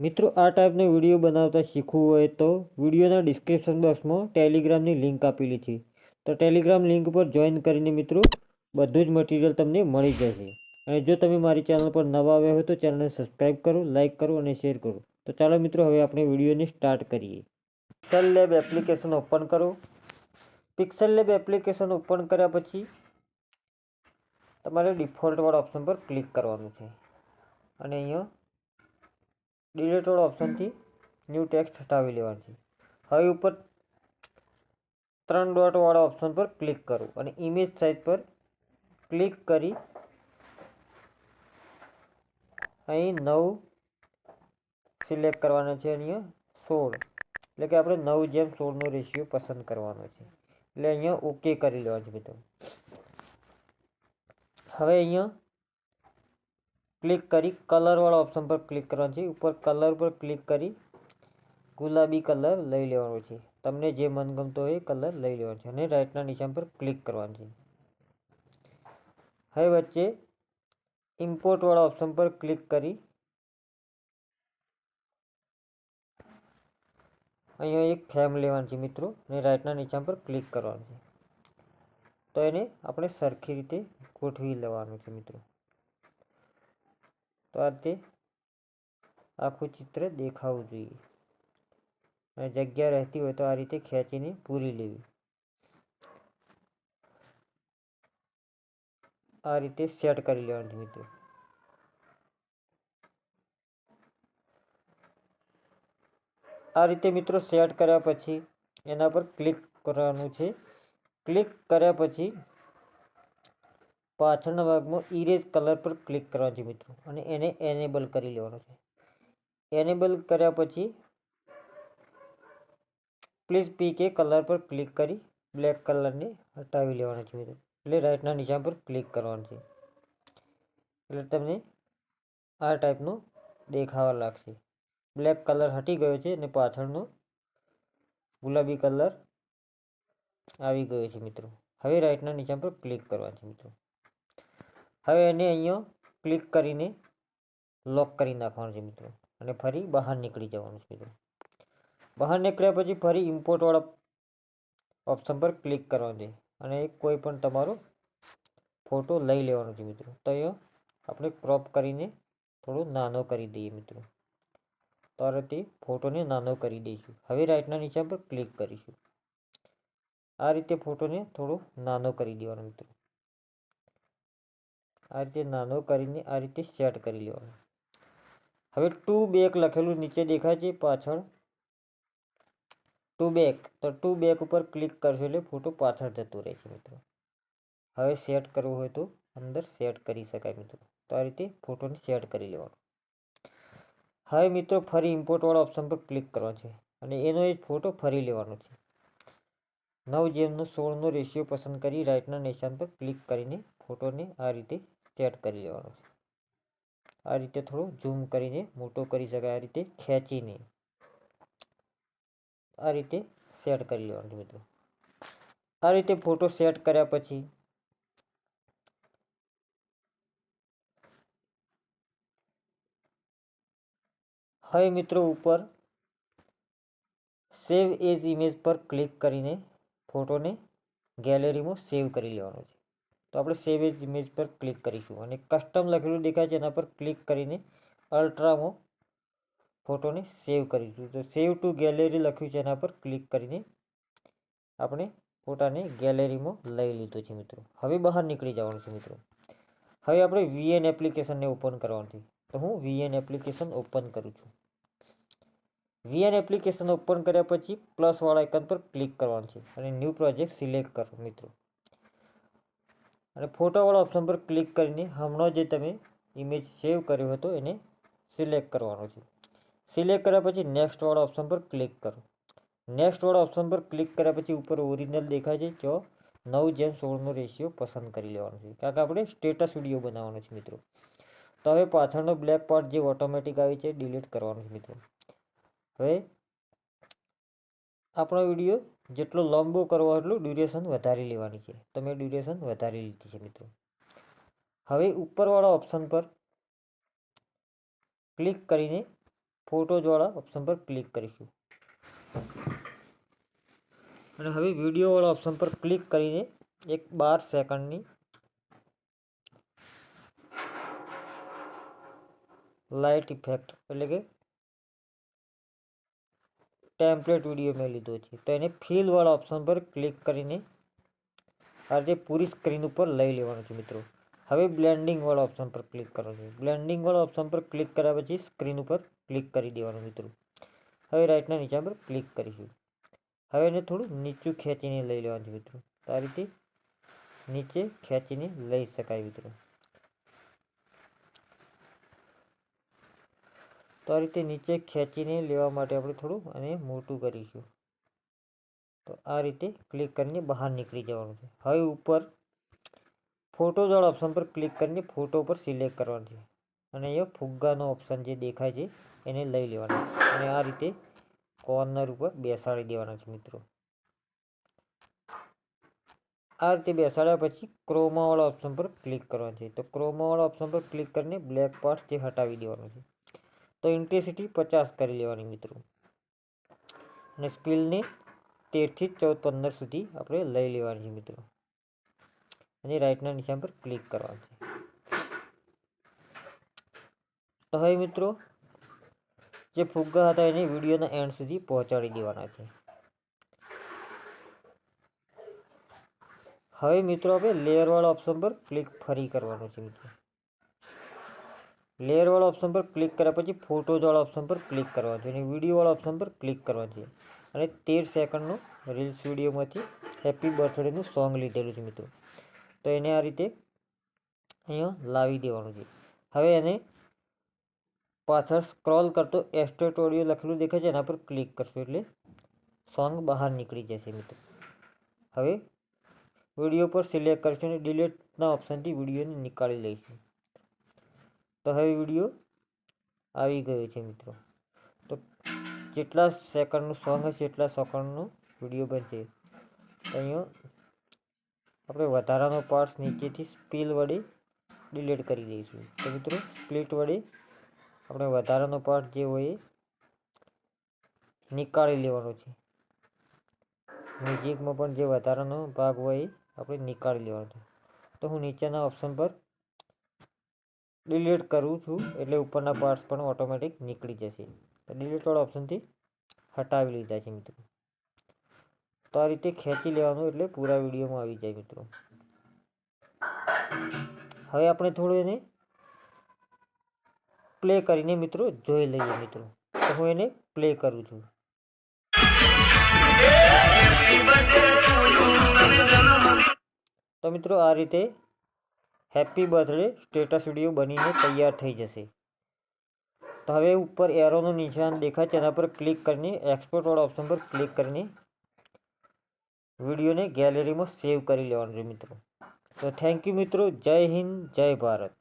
મિત્રો, આ ટાઈપનો વીડિયો બનાવતા શીખવું હોય તો વિડીયોના ડિસ્ક્રિપ્શન બોક્સમાં ટેલિગ્રામની લિંક આપેલી છે. તો ટેલિગ્રામ લિંક પર જોઈન કરીને મિત્રો, બધું જ મટીરિયલ તમને મળી જશે. અને જો તમે મારી ચેનલ પર નવા આવ્યા હોય તો ચેનલને સબસ્ક્રાઈબ કરો લાઇક કરો અને શેર કરો. તો ચાલો મિત્રો, હવે આપણે વિડીયોને સ્ટાર્ટ કરીએ. પિક્સલ લેબ એપ્લિકેશન ઓપન કરો. પિક્સલ લેબ એપ્લિકેશન ઓપન કર્યા પછી તમારે ડિફોલ્ટવાળા ઓપ્શન પર ક્લિક કરવાનું છે. અને અહીંયા ડિલીટ વાળા ઓપ્શનથી ન્યૂ ટેક્સ્ટ હટાવી લેવાનું છે. હવે ઉપર ત્રણ ડોટ વાળા ઓપ્શન પર ક્લિક કરો અને ઇમેજ સાઇઝ પર ક્લિક કરી અહીં નવ સિલેક્ટ કરવાના છે અહીંયા સોળ. એટલે કે આપણે નવ જેમ સોળનો રેશિયો પસંદ કરવાનો છે. એટલે અહીંયા ઓકે કરી લેવાનું છે મિત્રો. હવે અહીંયા ક્લિક કરી કલરવાળા ઓપ્શન પર ક્લિક કરવાનું છે. ઉપર કલર પર ક્લિક કરી ગુલાબી કલર લઈ લેવાનો છે. તમને જે મનગમતો હોય એ કલર લઈ લેવાનો છે અને રાઇટના નિશાન પર ક્લિક કરવાનું છે. હવે વચ્ચે ઇમ્પોર્ટવાળા ઓપ્શન પર ક્લિક કરી અહીંયા એક ફ્રેમ લેવાનું છે મિત્રો અને રાઇટના નિશાન પર ક્લિક કરવાનું છે. તો એને આપણે સરખી રીતે ગોઠવી લેવાનું છે મિત્રો. આ રીતે આખું ચિત્ર દેખાવું જોઈએ. જગ્યા રહેતી હોય તો આ રીતે ખેંચીને પૂરી લેવી. આ રીતે સેટ કરી લેવાનું મિત્રો આ રીતે મિત્રો સેટ કર્યા પછી એના પર ક્લિક કરવાનું છે. ક્લિક કર્યા પછી પાછળના ભાગમાં ઇરેઝ કલર પર ક્લિક કરવાનું છે મિત્રો. અને એને એનેબલ કરી લેવાનો છે. એનેબલ કર્યા પછી પ્લીઝ પીકે કલર પર ક્લિક કરી બ્લેક કલરને હટાવી લેવાનો છે મિત્રો. એટલે રાઇટના નિશાન પર ક્લિક કરવાનું છે. એટલે તમને આ ટાઈપનો દેખાવા લાગશે. બ્લેક કલર હટી ગયો છે અને પાછળનો ગુલાબી કલર આવી ગયો છે મિત્રો. હવે રાઈટના નિશાન પર ક્લિક કરવાનું છે મિત્રો. હવે એને અહીંયા ક્લિક કરીને લોક કરી નાખવાનું છે મિત્રો. અને ફરી બહાર નીકળી જવાનું છે મિત્રો. બહાર નીકળ્યા પછી ફરી ઇમ્પોર્ટવાળા ઓપ્શન પર ક્લિક કરવાનું છે. અને કોઈ પણ તમારો ફોટો લઈ લેવાનો છે મિત્રો. તો અહીંયા આપણે ક્રોપ કરીને થોડો નાનો કરી દઈએ મિત્રો. તો આ ફોટોને નાનો કરી દઈશું. હવે રાઇટના નિશાન પર ક્લિક કરીશું. આ રીતે ફોટોને થોડો નાનો કરી દેવાનો મિત્રો. આ રીતે નાનો કરીને આ રીતે સેટ કરી લેવાનો. હવે ટુ બેક લખેલું નીચે દેખાય છે પાછળ. ટુ બેક તો ટુ બેક ઉપર ક્લિક કરશો એટલે ફોટો પાછળ જતો રહેશે મિત્રો. હવે સેટ કરવું હોય તો અંદર સેટ કરી શકાય મિત્રો. તો આ રીતે ફોટોને સેટ કરી લેવાનો. હવે મિત્રો ફરી ઇમ્પોર્ટવાળા ઓપ્શન પર ક્લિક કરવાનો છે અને એનો એ ફોટો ફરી લેવાનો છે. નવ જેમનો સોળનો રેશિયો પસંદ કરી રાઇટના નિશાન પર ક્લિક કરીને ફોટોને આ રીતે સેટ કરી લેવાનો છે. આ રીતે થોડો ઝૂમ કરીને મોટો કરી શકાય, આ રીતે ખેંચીને. આ રીતે સેટ કરી લેવાનું છે મિત્રો. આ રીતે ફોટો સેટ કર્યા પછી હવે મિત્રો ઉપર સેવ એઝ ઇમેજ પર ક્લિક કરીને ફોટોને ગેલેરીમાં સેવ કરી લેવાનો છે. તો આપણે સેવ એજ ઇમેજ પર ક્લિક કરીશું. અને કસ્ટમ લખેલું દેખાય છે, એના પર ક્લિક કરીને અલ્ટ્રામાં ફોટોને સેવ કરીશું. તો સેવ ટુ ગેલેરી લખ્યું છે, એના પર ક્લિક કરીને આપણે ફોટાને ગેલેરીમાં લઈ લીધો છે મિત્રો. હવે બહાર નીકળી જવાનું છે મિત્રો. હવે આપણે વીએન એપ્લિકેશનને ઓપન કરવાનું છે. તો હું વીએન એપ્લિકેશન ઓપન કરું છું. વીએન એપ્લિકેશન ઓપન કર્યા પછી પ્લસવાળા આઇકન પર ક્લિક કરવાનું છે. અને ન્યૂ પ્રોજેક્ટ સિલેક્ટ કરો મિત્રો. અને ફોટોવાળા ઓપ્શન પર ક્લિક કરીને હમણાં જે તમે ઇમેજ સેવ કર્યો હતો એને સિલેક્ટ કરવાનો છે. સિલેક્ટ કર્યા પછી નેક્સ્ટવાળા ઓપ્શન પર ક્લિક કરો. નેક્સ્ટવાળા ઓપ્શન પર ક્લિક કર્યા પછી ઉપર ઓરિજિનલ દેખાય છે. જો નવ જેમ સોળનો રેશિયો પસંદ કરી લેવાનો છે. કારણ કે આપણે સ્ટેટસ વીડિયો બનાવવાનો છે મિત્રો. તો હવે પાછળનો બ્લેક પાર્ટ જે ઓટોમેટિક આવી છે ડિલીટ કરવાનો છે મિત્રો. હવે આપણો વીડિયો જેટલો લાંબો કરવો એટલું ડ્યુરેશન વધારી લેવાની છે. તો મેં ડ્યુરેશન વધારી લીધી છે મિત્રો. હવે ઉપરવાળા ઓપ્શન પર ક્લિક કરીને ફોટોઝવાળા ઓપ્શન પર ક્લિક કરીશું. અને હવે વિડીયોવાળા ઓપ્શન પર ક્લિક કરીને એક બાર સેકન્ડની લાઇટ ઇફેક્ટ એટલે કે ટેમ્પલેટ વીડિયો મેં લીધો છે. તો એને ફિલવાળા ઓપ્શન પર ક્લિક કરીને આ રીતે પૂરી સ્ક્રીન ઉપર લઈ લેવાનું છે મિત્રો. હવે બ્લેન્ડિંગવાળા ઓપ્શન પર ક્લિક કરવાનું છે. બ્લેન્ડિંગવાળા ઓપ્શન પર ક્લિક કર્યા પછી સ્ક્રીન ઉપર ક્લિક કરી દેવાનું મિત્રો. હવે રાઈટના નીચા પર ક્લિક કરીશું. હવે એને થોડું નીચું ખેંચીને લઈ લેવાનું છે મિત્રો. આ રીતે નીચે ખેંચીને લઈ શકાય મિત્રો. તો આ રીતે નીચે ખેંચીને લેવા માટે આપણે થોડું અને મોટું કરીશું. તો આ રીતે ક્લિક કરીને બહાર નીકળી જવાનું છે. હવે ઉપર ફોટોઝવાળા ઓપ્શન પર ક્લિક કરીને ફોટો પર સિલેક્ટ કરવાનું છે. અને અહીંયા ફુગ્ગાનો ઓપ્શન જે દેખાય છે એને લઈ લેવાનો છે. અને આ રીતે કોર્નર ઉપર બેસાડી દેવાના છે મિત્રો. આ રીતે બેસાડ્યા પછી ક્રોમાવાળા ઓપ્શન પર ક્લિક કરવાનું છે. તો ક્રોમાવાળા ઓપ્શન પર ક્લિક કરીને બ્લેક પાર્ટ જે હટાવી દેવાનો છે. તો ઇન્ટેન્સિટી પચાસ કરી લેવાની મિત્રો. અને સ્પીલને તેરથી ચૌદ પંદર સુધી આપણે લઈ લેવાની છે મિત્રો. અને રાઈટના નિશાન પર ક્લિક કરવાનું છે. તો હવે મિત્રો, જે ફુગ્ગા હતા એને વિડીયોના એન્ડ સુધી પહોંચાડી દેવાના છે. હવે મિત્રો આપણે લેયરવાળા ઓપ્શન પર ક્લિક ફરી કરવાનું છે મિત્રો. લેયરવાળા ઓપ્શન પર ક્લિક કર્યા પછી ફોટોઝવાળા ઓપ્શન પર ક્લિક કરવા છે અને વિડીયોવાળા ઓપ્શન પર ક્લિક કરવાનું છે અને તેર સેકન્ડનો રીલ્સ વિડીયોમાંથી હેપી બર્થડેનું સોંગ લીધેલું છે મિત્રો. તો એને આ રીતે અહીંયા લાવી દેવાનું છે. હવે એને પાછળ સ્ક્રોલ કરતો એસ્ટેટ ઓડિયો લખેલું દેખાય છે, એના પર ક્લિક કરશો એટલે સોંગ બહાર નીકળી જશે મિત્રો. હવે વીડિયો પર સિલેક્ટ કરશું અને ડિલેટના ઓપ્શનથી વિડીયોને નીકાળી લઈશું. તો હવે વીડિયો આવી ગયો છે મિત્રો. તો જેટલા સેકન્ડનું સોંગ હશે, એટલા સેકન્ડનું વીડિયો બનશે. અહીંયા આપણે વધારાનો પાર્ટ્સ નીચેથી સ્પીલ વડે ડિલીટ કરી દઈશું. તો મિત્રો સ્પ્લિટ વડે આપણે વધારાનો પાર્ટ જે હોય એ નીકાળી લેવાનો છે. મ્યુઝિકમાં પણ જે વધારાનો ભાગ હોય એ આપણે નીકાળી લેવાનો છે. તો હું નીચેના ઓપ્શન પર ડિલીટ કરું છું, એટલે ઉપરના પાર્ટ્સ પણ ઓટોમેટિક નીકળી જશે. તો ડિલીટવાળા ઓપ્શનથી હટાવી લીધા છે મિત્રો. તો આ રીતે ખેંચી લેવાનું એટલે પૂરા વિડીયોમાં આવી જાય મિત્રો. હવે આપણે થોડું એને પ્લે કરીને મિત્રો જોઈ લઈએ મિત્રો. તો હું એને પ્લે કરું છું. તો મિત્રો આ રીતે હેપી બર્થડે સ્ટેટસ વીડિયો બનીને તૈયાર થઈ જશે. તો હવે ઉપર એરોનું નિશાન દેખાય છે એના પર ક્લિક કરીને એક્સપોર્ટવાળા ઓપ્શન પર ક્લિક કરીને વિડીયોને ગેલેરીમાં સેવ કરી લેવાનું છે મિત્રો. તો થેન્ક યુ મિત્રો, જય હિન્દ, જય ભારત.